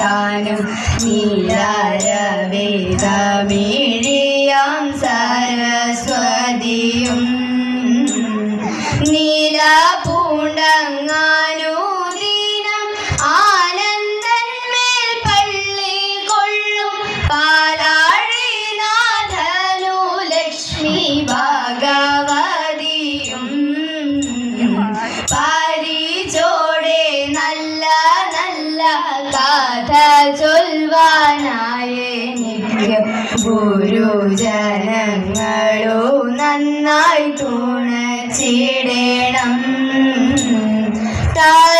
താനും നീലാരവേദമേഴിയാം സരസ്വതിയും നീല ഗുരുജനങ്ങളോ നന്നായി തുണച്ചിടണം. തരുണിമാരായുള്ളവർക്ക്